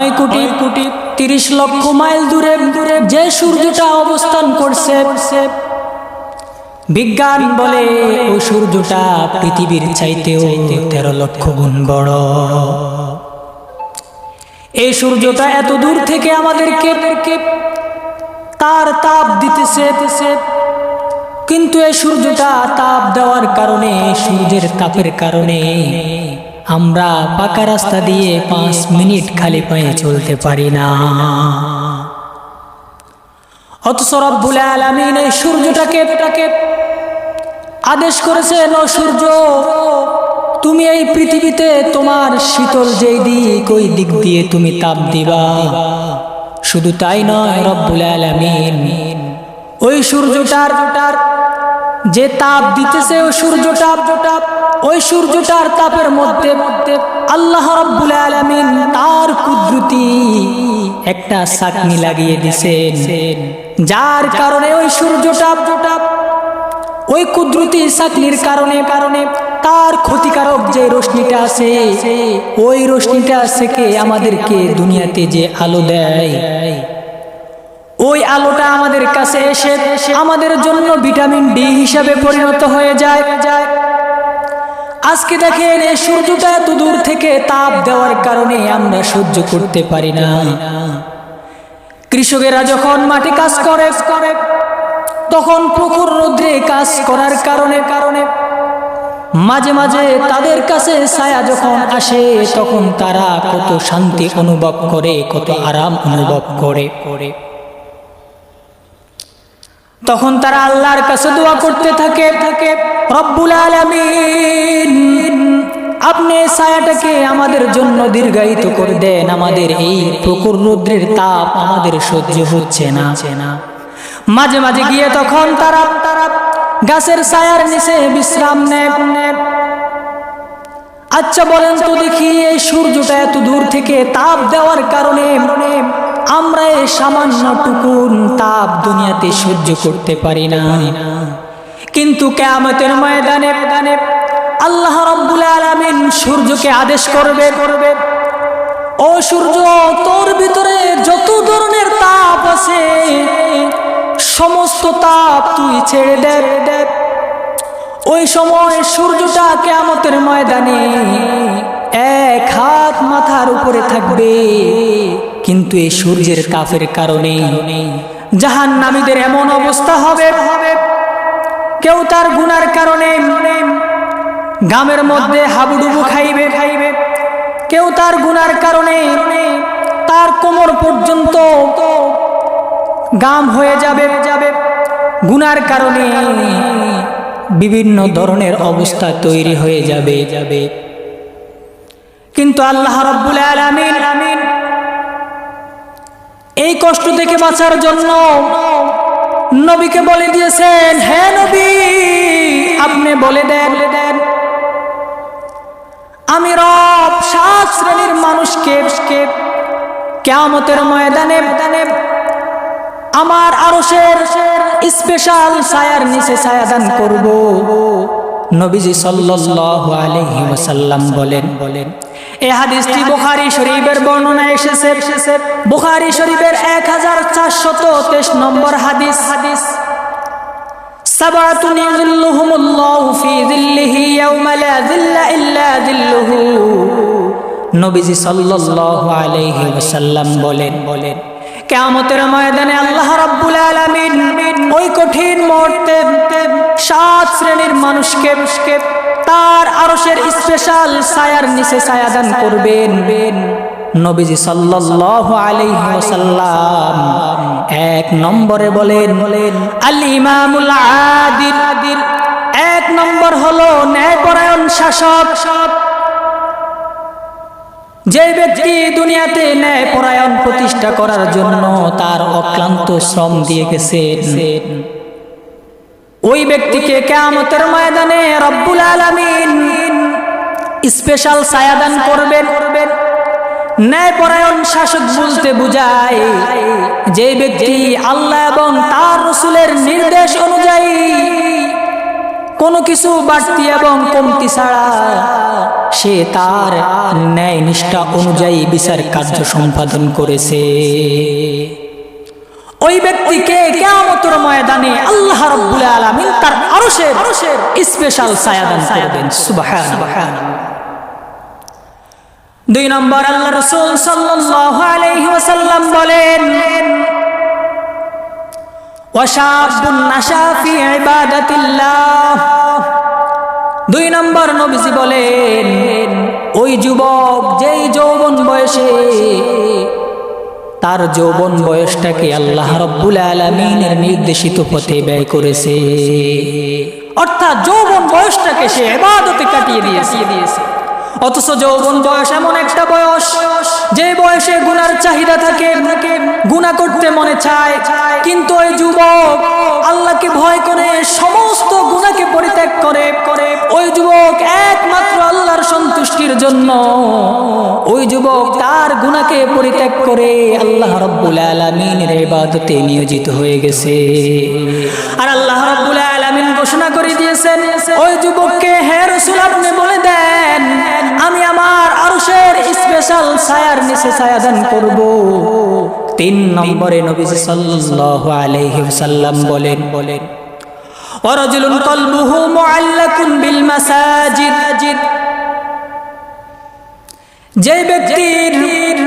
নয় কোটি কোটি তিরিশ লক্ষ মাইল দূরে দূরে যে সূর্যটা অবস্থান করছে। বিজ্ঞান বলে ও সূর্যটা পৃথিবীর চাইতেও তেরো লক্ষ গুণ বড়। এই সূর্যটা এত দূর থেকে আমাদেরকে তার তাপ দিতেছে। কিন্তু এই সূর্যটা তাপ দেওয়ার কারণে, সূর্যের তাপের কারণে আমরা পাকা রাস্তা দিয়ে পাঁচ মিনিট খালি পায়ে চলতে পারি না। অথচ রব্বুল আলামিন এই সূর্যটাকে আদেশ করেছেন ও সূর্য, তুমি এই পৃথিবীতে তোমার শীতল যেই দিক, ওই দিক দিয়ে তুমি তাপ দিবা। শুধু তাই নয়, রব্বুল আলামিন ওই সূর্যটার যে তাপ দিতেছে ওই সূর্যটা ওই সূর্যটার তাপের মধ্যে মধ্যে আল্লাহ রব্বুল আলামিন তার কুদরতি একটা সাকনি লাগিয়ে দিছেন যার কারণে ওই সূর্যটা, ওই কুদরতি সাকনির কারণে কারণে তার ক্ষতিকারক যে রশ্মিটা আছে, ওই রশ্মিটা থেকে আমাদেরকে দুনিয়াতে যে আলো দেয়, ওই আলোটা আমাদের কাছে এসে আমাদের জন্য ভিটামিন ডি হিসাবে পরিণত হয়ে যায় যায়। আজকে দেখেন এই সূর্যটা এত দূর থেকে তাপ দেওয়ার কারণে আমরা সহ্য করতে পারি না। কৃষকেরা যখন মাটি কাজ করে, তখন প্রখর রৌদ্রে কাজ করার কারণে কারণে মাঝে মাঝে তাদের কাছে ছায়া যখন আসে, তখন তারা কত শান্তি অনুভব করে, কত আরাম অনুভব করে করে। তখন তারা আল্লাহর কাছে দোয়া করতে থাকে থাকে, রব্বুল আলামিন, আপনি ছায়াটাকে আমাদের জন্য দীর্ঘায়িত করে দেন। আমাদের এই প্রকুর রৌদ্রের তাপ আমাদের সহ্য হচ্ছে না। মাঝে মাঝে গিয়ে তখন তারা তারা গাছের ছায়ার নিচে বিশ্রাম নেয়। আচ্ছা বলেন তো দেখি, এই সূর্যটা এত দূর থেকে তাপ দেওয়ার কারণে আমরা এই সামান্য টুকুন তাপ দুনিয়াতে সহ্য করতে পারি না। কিন্তু কেয়ামতের ময়দানে আল্লাহ রব্বুল আলামিন সূর্যকে আদেশ করবে করবে, ও সূর্য, তোর ভিতরে যত ধরনের তাপ আছে, সমস্ত তাপ তুই ছেড়ে দে। ওই সময় সূর্যটা কেয়ামতের ময়দানে এক হাত মাথার উপরে থাকবে। কিন্তু এই সূর্যের তাপের কারণে জাহান নামীদের এমন অবস্থা হবে। হবে কেউ তার গুনার কারণে গামের মধ্যে হাবুডুবু খাইবে। খাইবে কেউ তার গুনার কারণে তার কোমর পর্যন্ত গাম হয়ে যাবে। যাবে গুনার কারণে বিভিন্ন ধরনের অবস্থা তৈরি হয়ে যাবে। যাবে কিন্তু আল্লাহ রব্বুল আলামিন আমিন এই কষ্ট থেকে বাঁচার জন্য নবীকে বলে দিয়েছেন হ্যাঁ নবী, আপনি বলে দেন দেন আমি রব সাত শ্রেণির মানুষকে কেয়ামতের ময়দানে আমার আরশের স্পেশাল ছায়ার নিচে ছায়া দান করব। নবীজি সাল্লাল্লাহু আলাইহি ওয়াসাল্লাম বলেন বলেন এই হাদিসটি বুখারী শরীফের বর্ণনা এসেছে। এসেছে বুখারী শরীফের 1423 নম্বর হাদিস। হাদিস সাবাতুন ইযিল্লুহুমুল্লাহু ফি যিল্লিহি ইয়াওমা লা যিল্লা ইল্লা যিল্লুহু। নবীজি সাল্লাল্লাহু আলাইহি ওয়াসাল্লাম বলেন বলেন, কেয়ামতের ময়দানে আল্লাহ রাব্বুল আলামিন ওই কঠিন মুহূর্তে সাত শ্রেণির মানুষকে তার আরশের স্পেশাল ছায়ার নিচে ছায়া দান করবেন। নবীজি সাল্লাল্লাহু আলাইহি ওয়াসাল্লাম এক নম্বরে বলেন বলেন আল ইমামুল আদিল। এক নম্বর হলো ন্যায়পরায়ণ শাসক। যে ব্যক্তি দুনিয়াতে ন্যায় পরায়ণ প্রতিষ্ঠা করার জন্য তার অক্লান্ত শ্রম দিয়ে গেছেন। ওই ব্যক্তিকে কেয়ামতের ময়দানে রব্বুল আলামিন স্পেশাল ছায়াদান করবেন করবেন। ন্যায়পরায়ণ শাসক বলতে বুঝায় যে ব্যক্তি আল্লাহ এবং তার রসুলের নির্দেশ অনুযায়ী কোনো কিছু বাড়তি এবং কমতি ছাড়া সে তার ন্যায় নিষ্ঠা অনুযায়ী বিচার কার্য সম্পাদন করেছে। ওই ব্যক্তিকে কিয়ামতের ময়দানে আল্লাহ রাব্বুল আলামিন তার আরশের স্পেশাল ছায়াদান করবেন সুবহানাল্লাহ। দুই নম্বর, আল্লাহ রাসূল সাল্লাল্লাহু আলাইহি ওয়াসাল্লাম বলেন, ওয়াশাবুন নাশা ফি ইবাদাতিল্লাহ। দুই নম্বর, নবীজি বলেন, ওই যুবক যেই যৌবন বয়সে তার যৌবন বয়সটাকে আল্লাহ রব্বুল আলমিনের নির্দেশিত পথে ব্যয় করেছে। অর্থাৎ যৌবন বয়সটাকে সে এবাদতে কাটিয়ে দিয়েছে। দিয়েছে অথচ যৌবন বয়স এমন একটা বয়স, যে বয়সে গুনার চাহিদা থাকে গুণা করতে মনে চায়। কিন্তু ওই যুবক আল্লাহকে ভয় করে, সমস্ত গুণাকে পরিত্যাগ করে করে। ওই যুবক একমাত্র আল্লাহর সন্তুষ্টির জন্য। ওই যুবক তার গুণাকে পরিত্যাগ করে আল্লাহ রব্বুল আলমিনের ইবাদতে নিয়োজিত হয়ে গেছে। আর আল্লাহ রব্বুল আলমিন ঘোষণা করে দিয়েছেন, ওই যুবককে হে রসুল, আপনি বলে দেন, আমি আমার আরশের স্পেশাল ছায়ার নিচে ছায়া দান করব। তিন নম্বরে নবীজি সাল্লাল্লাহু আলাইহি ওয়াসাল্লাম বলেন বলেন ওয়ারাজুলুন কলবুহু মুআল্লাকুন বিল মাসাজিদ। যে ব্যক্তির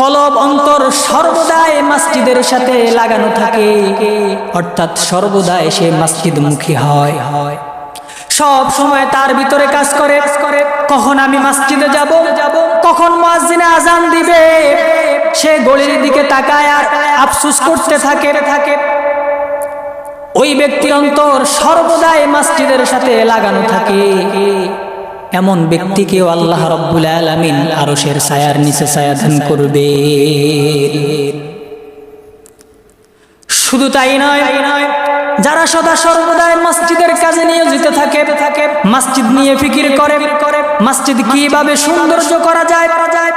কলব অন্তর সর্বদাই মসজিদের সাথে লাগানো থাকে, অর্থাৎ সর্বদাই সে মসজিদমুখী হয়। হয় সব সময় তার ভিতরে কাজ করে, কখন আমি মসজিদে যাব? যাব কখন মসজিদে আজান দিবে? সে গলির দিকে তাকায় আর আফসুস করতে থাকে। থাকে ওই ব্যক্তির অন্তর সর্বদাই মসজিদের সাথে লাগানো থাকে। এমন ব্যক্তিকেও আল্লাহ রব্বুল আলমিন আরশের ছায়ার নিচে ছায়া দান করবে। শুধু তাই নয় নয় যারা সদা সর্বদাই মসজিদের কাজে নিয়োজিত থাকে থাকে মসজিদ নিয়ে ফিকির করে করে মসজিদ কীভাবে সৌন্দর্য করা যায়,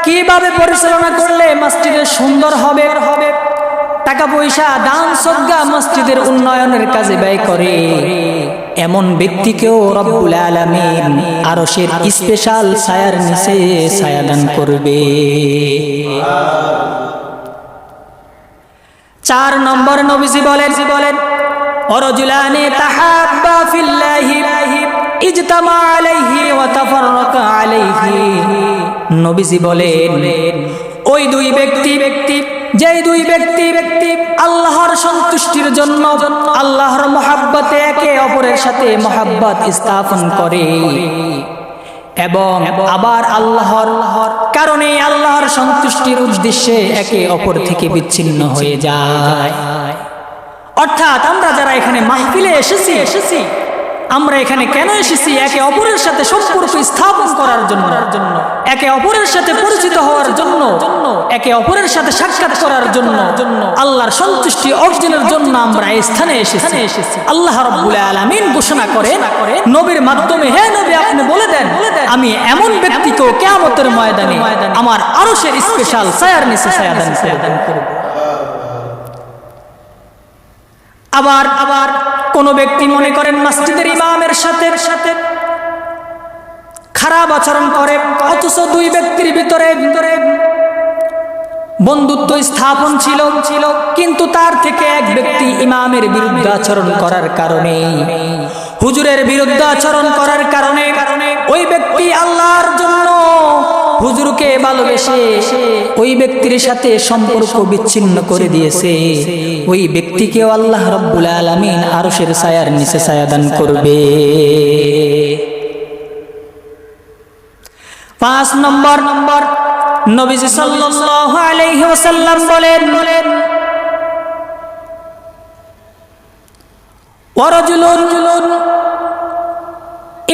কীভাবে পরিচালনা করলে মসজিদের সুন্দর হবে হবে টাকা পয়সা, দান সজ্ঞা মসজিদের উন্নয়নের কাজে ব্যয় করে। এমন ব্যক্তিকেও রব্বুল আলমিন আরশের স্পেশাল ছায়ার নিচে ছায়া দান করবে। চার নম্বর নবীজি বলেন বলেন অরজুলানে তাহাব্বা ফিল্লাহি, ইজতামা আলাইহি ওয়া তাফাররাকা আলাইহি। নবীজি বলেন, ওই দুই ব্যক্তি ব্যক্তি যেই দুই ব্যক্তি ব্যক্তি আল্লাহর সন্তুষ্টির জন্য আল্লাহর মহাব্বতে একে অপরের সাথে মহাব্বত স্থাপন করে। এবং আবার আল্লাহর কারণে আল্লাহর সন্তুষ্টির উদ্দেশ্যে একে অপর থেকে বিচ্ছিন্ন হয়ে যায়। অর্থাৎ আমরা যারা এখানে মাহফিলে এসেছি এসেছি আমরা এখানে কেন এসেছি? একে অপরের সাথে সম্পর্ক স্থাপন করার জন্য, একে অপরের সাথে পরিচিত হওয়ার জন্য, একে অপরের সাথে সাক্ষাৎ করার জন্য, আল্লাহর সন্তুষ্টি অর্জনের জন্য আমরা এই স্থানে এসেছি। আল্লাহ রব্বুল আলামিন ঘোষণা করে নবীর মাধ্যমে, হে নবী, আপনি বলে দেন, আমি এমন ব্যক্তিকেও কেয়ামতের ময়দানে আমার আরশের স্পেশাল ছায়ার নিচে ছায়া দান করব। আবার আবার কোন ব্যক্তি মনে করেন মসজিদের ইমামের সাথে সাথে খারাপ আচরণ করে, অথচ দুই ব্যক্তির ভিতরে ভিতরে বন্ধুত্ব স্থাপন ছিল ছিল, কিন্তু তার থেকে এক ব্যক্তি ইমামের বিরুদ্ধে আচরণ করার কারণে, হুজুরের বিরুদ্ধে আচরণ করার কারণে হুজুরকে ভালোবেসে ওই ব্যক্তির সাথে সম্পর্ক বিচ্ছিন্ন করে দিয়েছে। ওই ব্যক্তিকেও আল্লাহ রব্বুল আলমিন আরশের ছায়ার নিচে ছায়া দান করবে। পাঁচ নম্বর নম্বর নবীজি সাল্লাল্লাহু আলাইহি ওয়াসাল্লাম বলেন বলেন ওয়ারাজুলুন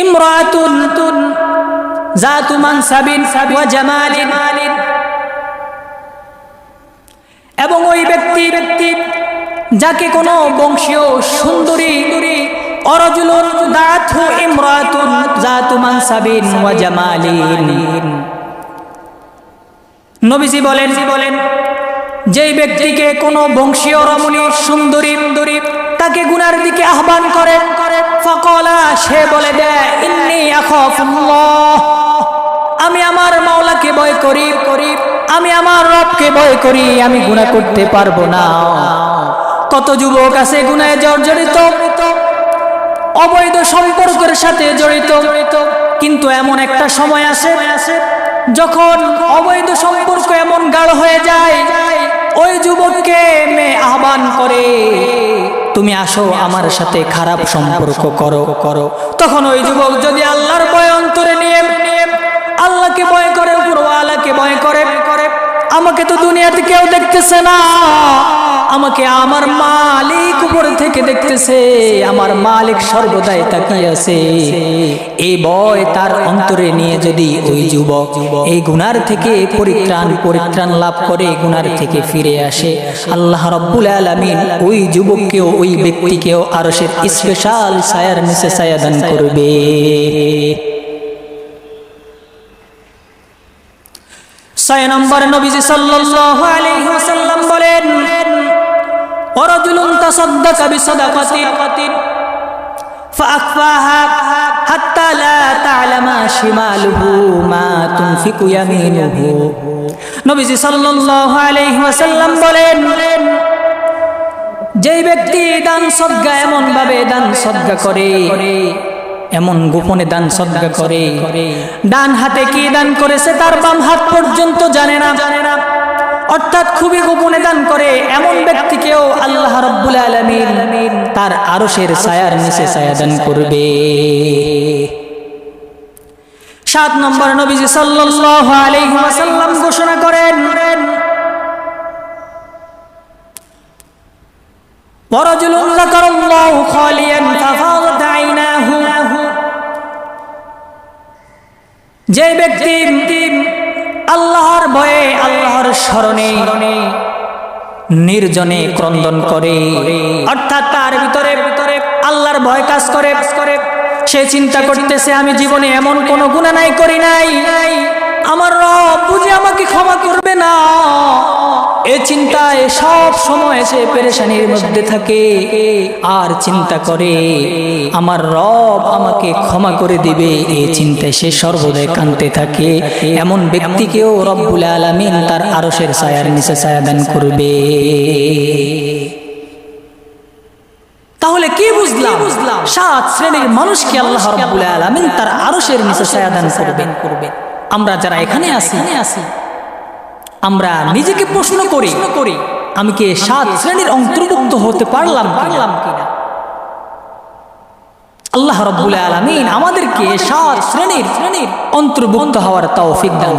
ইমরাতুন মানসাবিন ওয়া জামালিন এবং ওই ব্যক্তি ব্যক্তি যাকে কোনো বংশীয় সুন্দরী অরজুলুন দাথু ইমরাতুন জাতু মানসাবিন ওয়া জামালিন নবীজি বলেন বলেন যেই ব্যক্তিকে কোনো বংশীয় রমণী সুন্দরী তাকে গুনার দিকে আহ্বান করে, ফকলা সে বলে দেয়, ইন্নি আখাফুল্লাহ আমি আমার মাওলাকে ভয় করি করি আমি আমার রবকে ভয় করি, আমি গুনাহ করতে পারব না। কত যুবক আছে গুনায় জর্জরিত, অবৈধ সম্পর্কের সাথে জড়িত, কিন্তু এমন একটা সময় আসে যখন অবৈধ সম্পর্ক এমন গাঢ় হয়ে যায়, ওই যুবককে মেয়ে আহ্বান করে, তুমি আসো আমার সাথে খারাপ সম্পর্ক করো করো। তখন ওই যুবক যদি আল্লাহর ভয় অন্তরে নিয়ে আল্লাহকে ভয় করে, উপরওয়ালাকে ভয় করে। আমাকে তো দুনিয়াতে কেউ দেখতেছে না। আমাকে আমার মালিক উপর থেকে দেখতেছে, আমার মালিক সর্বদাই তাকিয়ে আছে। এই ভয় তার অন্তরে নিয়ে যদি ওই যুবক এই গুনার থেকে পরিত্রাণ পরিত্রাণ লাভ করে, গুনার থেকে ফিরে আসে, আল্লাহ রব্বুল আলামিন ওই যুবককেও, ওই ব্যক্তিকেও আরও সে স্পেশাল সায়ার নিচে সায়া দান করবে। ছয় নম্বর নবীজি সাল্লাল্লাহু আলাইহি ওয়াসাল্লাম বলেন ওয়ারাজুলুন তাসাদদাকা বিসাদাকাতিন فأخفاها حتى لا تعلم شماله ما تنفق يمينه নবীজি সাল্লাল্লাহু আলাইহি ওয়াসাল্লাম বলেন যেই ব্যক্তি দান সদ্গা এমন ভাবে দান সদ্গা করে এমন গোপনে দান সদ্গা করে ডান হাতে কি দান করেছে তার বাম হাত পর্যন্ত জানে না জানে না অর্থাৎ খুবই গোপনে দান করে এমন ব্যক্তিকেও আল্লাহ রব্বুল আলামিন তার আরশের ছায়ার নিচে ছায়া দান করবে সাত নম্বর নবীজি সাল্লাল্লাহু আলাইহি ওয়াসাল্লাম ঘোষণা করেন ورجل যে ব্যক্তি আল্লাহর ভয়ে আল্লাহর স্মরণে নির্জনে ক্রন্দন করে, অর্থাৎ তার ভিতরে ভিতরে আল্লাহর ভয় কাজ করে, সে চিন্তা করতেছে, আমি জীবনে এমন কোনো গুণা নাই, করি নাই। আমার রব বুঝে আমাকে ক্ষমা করবে না। এ চিন্তায় সব সময় সে পেরেশানির মধ্যে থাকে। আর চিন্তা করে, আমার রব আমাকে ক্ষমা করে দিবে। এই চিন্তায় সে সর্বদাই কানতে থাকে। এমন ব্যক্তিকেও রব্বুল আলামিন তার আরশের ছায়ার নিচে ছায়া দান করবে। তাহলে কি বুঝলাম? বুঝলাম সাত শ্রেণির মানুষকে আল্লাহ রব্বুল আলামিন তার আরশের নিচে ছায়া দান করবেন করবে? আমরা যারা এখানে আসি আসি আমরা নিজেকে প্রশ্ন করি করি আমি কি সাত শ্রেণির অন্তর্ভুক্ত হতে পারলাম পারলাম কিনা? আল্লাহ রব্বুল আলমিন আমাদেরকে সাত শ্রেণির শ্রেণির অন্তর্ভুক্ত হওয়ার তৌফিক দান